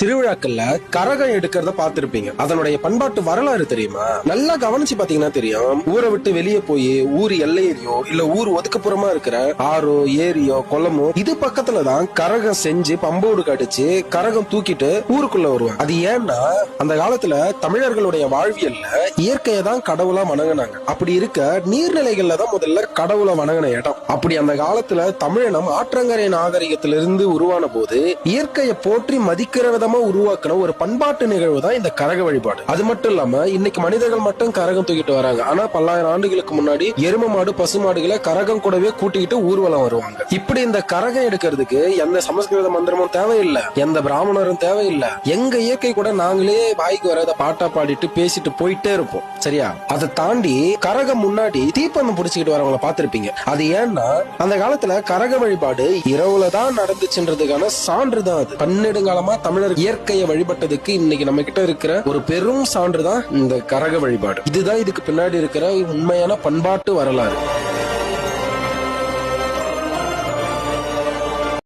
திருவிழாக்கள்ல கரகம் எடுக்கிறத பார்த்திருப்பீங்க. அதனுடைய பண்பாட்டு வரலாறு தெரியுமா? நல்லா கவனிச்சு பாத்தீங்கன்னா தெரியும். ஊரை விட்டு வெளியே போய் ஊர் எல்லையிலயோ இல்ல ஊர் ஒதுக்குப்புறமா இருக்கிற ஆறோ ஏரியோ குளமோ இது பக்கத்துலதான் கரகம் செஞ்சு பம்போடு கடிச்சு கரகம் தூக்கிட்டு ஊருக்குள்ள வருவாங்க. அது ஏன்னா அந்த காலத்துல தமிழர்களுடைய வாழ்வியல்ல இயற்கையை தான் கடவுளா வணங்குனாங்க. அப்படி இருக்க நீர்நிலைகள்ல தான் முதல்ல கடவுளை வணங்கின இடம். அப்படி அந்த காலத்துல தமிழினம் ஆற்றங்கரை நாகரிகத்திலிருந்து உருவான போது இயற்கையை போற்றி மதிக்கிற பிரமாதமா உருவாக்கின ஒரு பண்பாட்டு நிகழ்வு தான் இந்த கரக வழிபாடு. அது மட்டும் இல்லாம இன்னைக்கு மனிதர்கள் மட்டும் கரகம் தூக்கிட்டு வராங்க. ஆனா பல்லாயிரம் ஆண்டுகளுக்கு முன்னாடி எரும மாடு பசு மாடுகளை கரகம் கூடவே கூட்டிக்கிட்டு ஊர்வலம் வருவாங்க. இப்படி இந்த கரகம் எடுக்கிறதுக்கு எந்த சமஸ்கிருத மந்திரமும் தேவையில்லை. எந்த பிராமணரும் தேவையில்லை. எங்க இயற்கை கூட நாங்களே வாய்க்கு வராத பாட்டா பாடிட்டு பேசிட்டு போயிட்டே இருப்போம். சரியா? அதை தாண்டி கரகம் முன்னாடி தீப்பந்தம் புடிச்சுக்கிட்டு வரவங்கள பாத்திருப்பீங்க அது ஏன்னா அந்த காலத்துல கரக வழிபாடு இரவுல தான் நடந்துச்சுன்றதுக்கான சான்று தான் அது. பன்னெடுங்காலமா தமிழர் இயற்கையை வழிபட்டதுக்கு இன்னைக்கு நம்ம கிட்ட இருக்கிற ஒரு பெரும் சான்று தான் இந்த கரக வழிபாடு. இதுதான் இதுக்கு பின்னாடி இருக்கிற உண்மையான பண்பாட்டு வரலாறு.